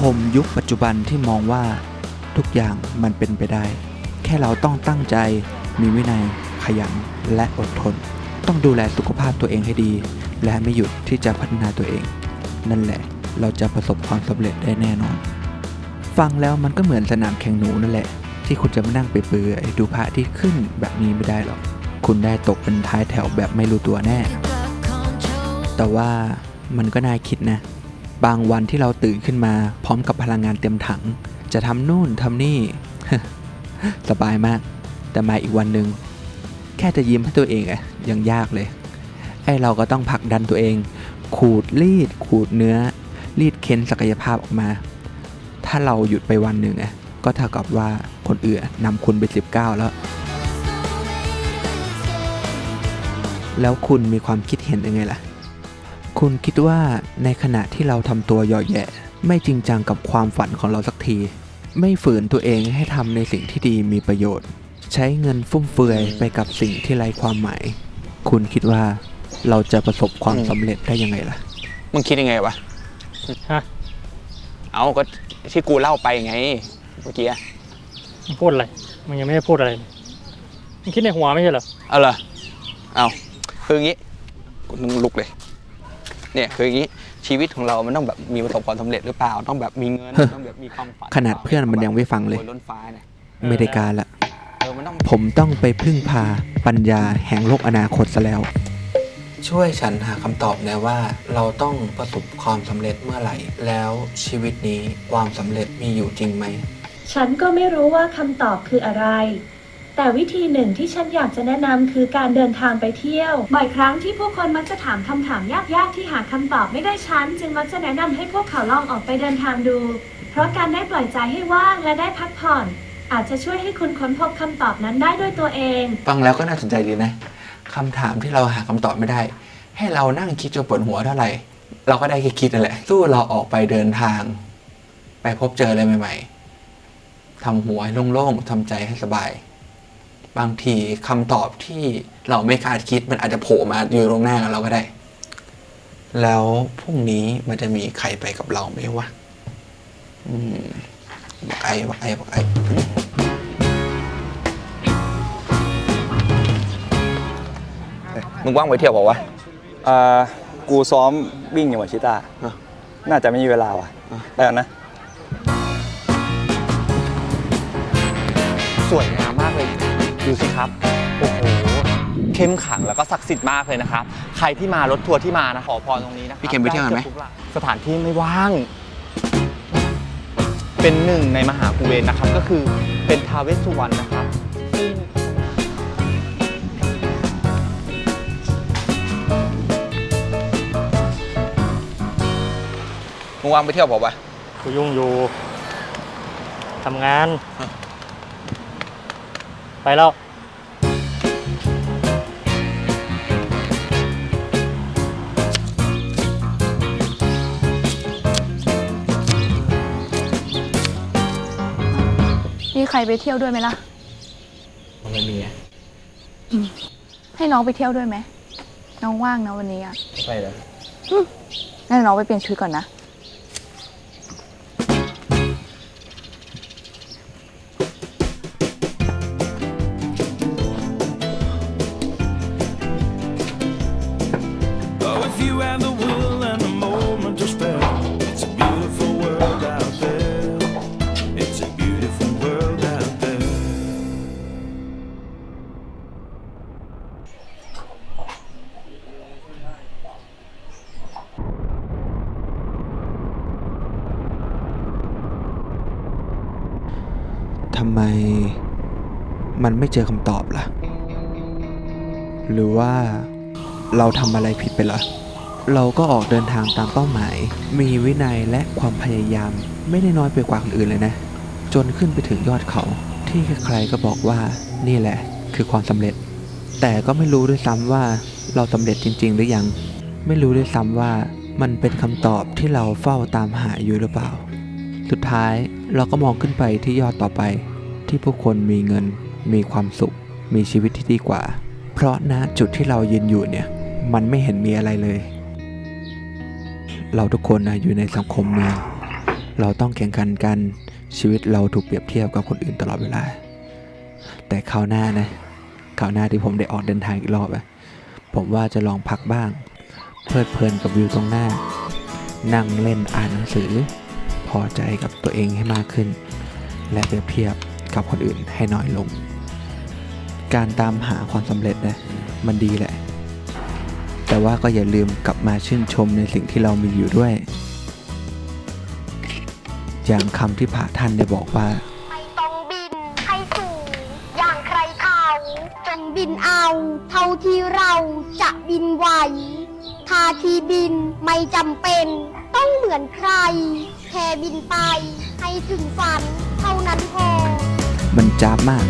คมยุคปัจจุบันที่มองว่าทุกอย่างมันเป็นไปได้ แค่เราต้องตั้งใจมีวินัย ขยันและอดทน ต้องดูแลสุขภาพตัวเองให้ดี และไม่หยุดที่จะพัฒนาตัวเอง นั่นแหละเราจะประสบความสำเร็จได้แน่นอน ฟังแล้วมันก็เหมือนสนามแข่งหนูนั่นแหละ ที่คุณจะมานั่งเปื่อยดูพระที่ขึ้นแบบนี้ไม่ได้หรอก คุณได้ตกเป็นท้ายแถวแบบไม่รู้ตัวแน่ แต่ว่ามันก็น่าคิดนะ บางวันที่เราตื่นขึ้นมา พร้อมกับพลังงานเต็มถัง จะทำนู่นทำนี่ สบายมาก แต่มาอีกวันหนึ่งแค่จะยิ้มให้ตัวเองอะยังยากเลย ไอเราก็ต้องผลักดันตัวเอง ขูดรีด ขูดเนื้อ รีดเค้นศักยภาพออกมา ถ้าเราหยุดไปวันหนึ่งอะก็เท่ากับว่าคนอื่นนำคุณไป 19 แล้ว แล้วคุณมีความคิดเห็นยังไงล่ะ คุณคิดว่าในขณะที่เราทำตัวหย่อแหย่ ไม่จริงจังกับความฝันของเราสักที ไม่ฝืนตัวเองให้ทำในสิ่งที่ดีมีประโยชน์ ใช้เงินฟุ่มเฟือยไปกับสิ่งที่ไร้ความหมาย คุณคิดว่าเราจะประสบความสำเร็จได้ยังไงล่ะ มึงคิดยังไงวะ ฮะเอาก็ที่กูเล่าไปไง เมื่อกี้อะมึงพูดอะไรมึงยังไม่ได้พูดอะไรเลยมึงคิดในหัวไม่ใช่เหรอ เอาเหรอเอาคืออย่างงี้กูนึงลุกเลย เนี่ยคืออย่างงี้ชีวิตของเรามันต้องแบบมีประสบความสำเร็จหรือเปล่า ต้องแบบมีเงินเฮ้ยต้องแบบมีความฝันขนาดเพื่อนมันยังไม่ฟังเลยโล้นฟ้าเนี่ยไม่ได้การละ เออมันต้อง ผมต้องไปพึ่งพาปัญญาแห่งโลกอนาคตซะแล้ว ช่วยฉันหาคำตอบหน่อยว่าเราต้องประสบความสำเร็จเมื่อไหร่ แล้วชีวิตนี้ความสำเร็จมีอยู่จริงไหม ฉันก็ไม่รู้ว่าคำตอบคืออะไร แต่วิธีหนึ่งที่ฉันอยากจะแนะนำคือการเดินทางไปเที่ยว บ่อยครั้งที่ผู้คนมักจะถามคำถามยากๆ ที่หาคำตอบไม่ได้ฉันจึงมักจะแนะนำให้พวกเขาลองออกไปเดินทางดู เพราะการได้ปล่อยใจให้ว่างและได้พักผ่อน อาจจะช่วยให้คุณค้นพบคำตอบนั้นได้ด้วยตัวเอง ฟังแล้วก็น่าสนใจดีนะคำถามที่เราหาคำตอบไม่ได้ ให้เรานั่งคิดจนปวดหัวเท่าไหร่ เราก็ได้แค่คิดนั่นแหละสู้เราออกไปเดินทาง ไปพบเจออะไรใหม่ ๆทำหัวให้โล่งๆทำใจให้สบาย บางทีคำตอบที่เราไม่คาดคิดมันอาจจะโผล่มาอยู่ตรงหน้ากับเราก็ได้ แล้วพรุ่งนี้มันจะมีใครไปกับเราไหมวะอืมบอกไอ้บอกไอ้บอกไอ้มึงว่างไปเที่ยวเปล่าวะอ่ากูซ้อมวิ่งอยู่วัชิตาอะน่าจะไม่มีเวลาว่ะได้แล้วนะ สวยงามมากเลย ดูสิครับ โอ้โห เข้มขลังแล้วก็ศักดิ์สิทธิ์มากเลยนะครับ ใครที่มารถทัวร์ที่มานะขอพรตรงนี้นะครับพี่เข็มไปเที่ยวกันไหม ด้กือบทุกร้านสถานที่ไม่ว่าง เป็นหนึ่งในมหาภูเวนนะครับ ก็คือเป็นทาวเวสสุวรรณนะครับซึ่งมึงว่างไปเที่ยวเปล่าวะกูยุ่งอยู่ทำงาน ไปแล้วมีใครไปเที่ยวด้วยไหมล่ะไม่มีอะให้น้องไปเที่ยวด้วยไหมน้องว่างนะวันนี้อะไปเลยงั้นน้องไปเปลี่ยนชุดก่อนนะ if you have the will and the moment to spare, it's a beautiful world out there. It's a beautiful world out there. ทำไมมันไม่เจอคำตอบล่ะ หรือว่าเราทำอะไรผิดไปเหรอ เราก็ออกเดินทางตามเป้าหมาย มีวินัยและความพยายามไม่ได้น้อยไปกว่าคนอื่นเลยนะ จนขึ้นไปถึงยอดเขา ที่ใครๆก็บอกว่านี่แหละ คือความสำเร็จ แต่ก็ไม่รู้ด้วยซ้ำว่าเราสำเร็จจริง ๆ หรือยัง ไม่รู้ด้วยซ้ำว่ามันเป็นคำตอบที่เราเฝ้าตามหาอยู่หรือเปล่า สุดท้ายเราก็มองขึ้นไปที่ยอดต่อไป ที่ผู้คนมีเงิน มีความสุข มีชีวิตที่ดีกว่า เพราะณจุดที่เรายืนอยู่เนี่ย มันไม่เห็นมีอะไรเลย เราทุกคนนะอยู่ในสังคมเมืองเราต้องแข่งขันกันชีวิตเราถูกเปรียบเทียบกับคนอื่นตลอดเวลา แต่คราวหน้านะคราวหน้าที่ผมได้ออกเดินทางอีกรอบอะผมว่าจะลองพักบ้าง เพลิดเพลินกับวิวตรงหน้า นั่งเล่นอ่านหนังสือ พอใจกับตัวเองให้มากขึ้น และเปรียบเทียบกับคนอื่นให้น้อยลง การตามหาความสำเร็จนะมันดีแหละ แต่ว่าก็อย่าลืมกลับมาชื่นชมในสิ่งที่เรามีอยู่ด้วย อย่างคำที่พระท่านได้บอกว่าไม่ต้องบินให้สูง อย่างใครเขาจงบินเอา เท่าที่เราจะบินไหวท่าที่บินไม่จำเป็น ต้องเหมือนใคร แค่บินไป ให้ถึงฝันเท่านั้นพอ มันจ้าบมาก